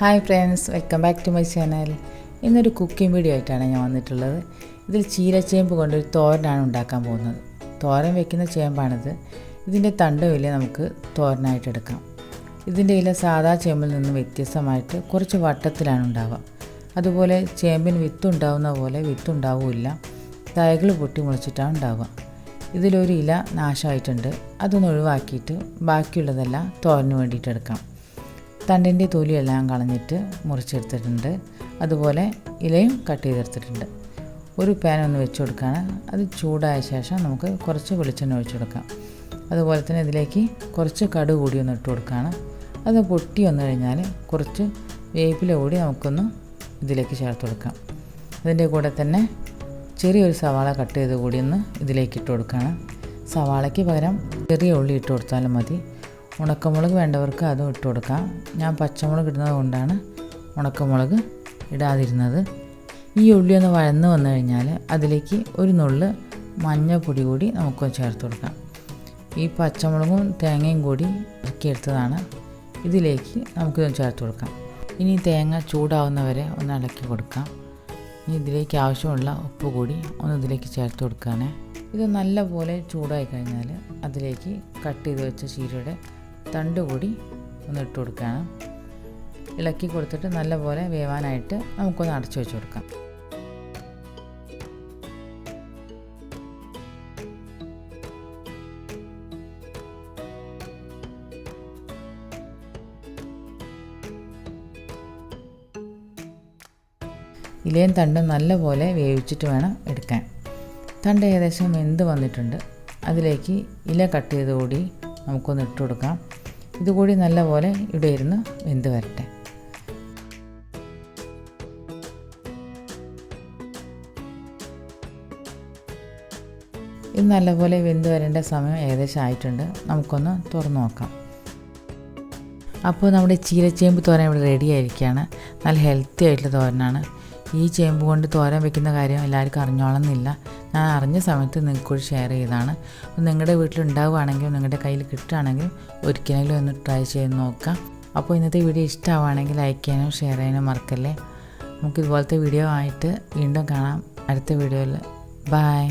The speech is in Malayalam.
Hi friends welcome back to my channel ഇന്നൊരു കുക്കിംഗ് വീഡിയോ ആയിട്ടാണ് ഞാൻ വന്നിട്ടുള്ളത്. ഇതിൽ ചീരച്ചേമ്പ് കൊണ്ടൊരു തോരനാണ് ഉണ്ടാക്കാൻ പോകുന്നത്. തോരൻ വെക്കുന്ന ചേമ്പാണിത്. ഇതിന്റെ തണ്ടും ഇല നമുക്ക് തോരനായിട്ട് എടുക്കാം. ഇതിന്റെ ഇല സാധാ ചേമ്പിൽ നിന്നും വ്യത്യസ്തമായിട്ട് കുറച്ച് വട്ടത്തിലാണ് ഉണ്ടാവുക. അതുപോലെ ചേമ്പിന് വിത്തുണ്ടാവുന്ന പോലെ വിത്തുണ്ടാവില്ല തൈകൾ പൊട്ടി മുളച്ചിട്ടാണ് ഉണ്ടാവുക. ഇതിലൊരു ഇല നാശമായിട്ടുണ്ട്. അതൊന്ന് ഒഴിവാക്കിയിട്ട് ബാക്കിയുള്ളതെല്ലാം തോരന് വേണ്ടിയിട്ട് എടുക്കാം. തണ്ടിന്റെ തൊലിയെല്ലാം കളഞ്ഞിട്ട് മുറിച്ചെടുത്തിട്ടുണ്ട്. അതുപോലെ ഇലയും കട്ട് ചെയ്തെടുത്തിട്ടുണ്ട്. ഒരു പാൻ ഒന്ന് വെച്ച് കൊടുക്കുകയാണ്. അത് ചൂടായ ശേഷം നമുക്ക് കുറച്ച് വെളിച്ചെണ്ണ ഒഴിച്ചു കൊടുക്കാം. അതുപോലെ തന്നെ ഇതിലേക്ക് കുറച്ച് കടു കൂടി ഒന്ന് ഇട്ട് കൊടുക്കുകയാണ്. അത് പൊട്ടി വന്നു കഴിഞ്ഞാൽ കുറച്ച് വേപ്പില കൂടി നമുക്കൊന്ന് ഇതിലേക്ക് ചേർത്ത് കൊടുക്കാം. അതിന്റെ കൂടെ തന്നെ ചെറിയൊരു സവാള കട്ട് ചെയ്ത് കൂടി ഒന്ന് ഇതിലേക്ക് ഇട്ട് കൊടുക്കുകയാണ്. സവാളയ്ക്ക് പകരം ചെറിയ ഉള്ളി ഇട്ട് കൊടുത്താലും മതി. ഉണക്കമുളക് വേണ്ടവർക്ക് അതും ഇട്ട് കൊടുക്കാം. ഞാൻ പച്ചമുളക് ഇടുന്നത് കൊണ്ടാണ് ഉണക്കമുളക് ഇടാതിരുന്നത്. ഈ ഉള്ളി ഒന്ന് വഴന്ന് വന്നു കഴിഞ്ഞാൽ അതിലേക്ക് ഒരു നുള്ള് മഞ്ഞൾപ്പൊടി കൂടി നമുക്ക് ചേർത്ത് കൊടുക്കാം. ഈ പച്ചമുളകും തേങ്ങയും കൂടി ഇറക്കിയെടുത്തതാണ്. ഇതിലേക്ക് നമുക്കിതൊന്ന് ചേർത്ത് കൊടുക്കാം. ഇനി തേങ്ങ ചൂടാവുന്നവരെ ഒന്ന് ഇളക്കി കൊടുക്കാം. ഇനി ഇതിലേക്ക് ആവശ്യമുള്ള ഉപ്പ് കൂടി ഒന്ന് ഇതിലേക്ക് ചേർത്ത് കൊടുക്കാനേ. ഇത് നല്ലപോലെ ചൂടായി കഴിഞ്ഞാൽ അതിലേക്ക് കട്ട് ചെയ്ത് വെച്ച ചീരയുടെ തണ്ട് കൂടി ഒന്ന് ഇട്ട് കൊടുക്കുകയാണ് ഇളക്കി കൊടുത്തിട്ട് നല്ലപോലെ വേവാനായിട്ട് നമുക്കൊന്ന് അടച്ചു വെച്ച് കൊടുക്കാം. ഇലയും തണ്ടും നല്ലപോലെ വേവിച്ചിട്ട് വേണം എടുക്കാൻ. തണ്ട് ഏകദേശം വെന്ത് വന്നിട്ടുണ്ട്. അതിലേക്ക് ഇല കട്ട് ചെയ്ത് കൂടി നമുക്കൊന്ന് ഇട്ട് കൊടുക്കാം. ഇതുകൂടി നല്ലപോലെ ഇവിടെ ഇരുന്ന് വെന്ത് വരട്ടെ. ഇത് നല്ലപോലെ വെന്ത് വരേണ്ട സമയം ഏകദേശം ആയിട്ടുണ്ട്. നമുക്കൊന്ന് തുറന്നു നോക്കാം. അപ്പോൾ നമ്മുടെ ചീരച്ചേമ്പ് തോരൻ ഇവിടെ റെഡി ആയിരിക്കുകയാണ്. നല്ല ഹെൽത്തി ആയിട്ടുള്ള തോരനാണ്. ഈ ചേമ്പ് കൊണ്ട് തോരൻ വെക്കുന്ന കാര്യം എല്ലാവർക്കും അറിഞ്ഞോളന്നില്ല. ഞാൻ അറിഞ്ഞ സമയത്ത് നിങ്ങൾക്കൂടി ഷെയർ ചെയ്തതാണ്. അപ്പോൾ നിങ്ങളുടെ വീട്ടിലുണ്ടാവുകയാണെങ്കിലും നിങ്ങളുടെ കയ്യിൽ കിട്ടുകയാണെങ്കിലും ഒരിക്കലെങ്കിലും ഒന്ന് ട്രൈ ചെയ്ത് നോക്കാം. അപ്പോൾ ഇന്നത്തെ വീഡിയോ ഇഷ്ടമാവുകയാണെങ്കിൽ ലൈക്ക് ചെയ്യാനും ഷെയർ ചെയ്യാനും മറക്കല്ലേ? നമുക്ക് ഇതുപോലത്തെ വീഡിയോ ആയിട്ട് വീണ്ടും കാണാം. അടുത്ത വീഡിയോയിൽ ബായ്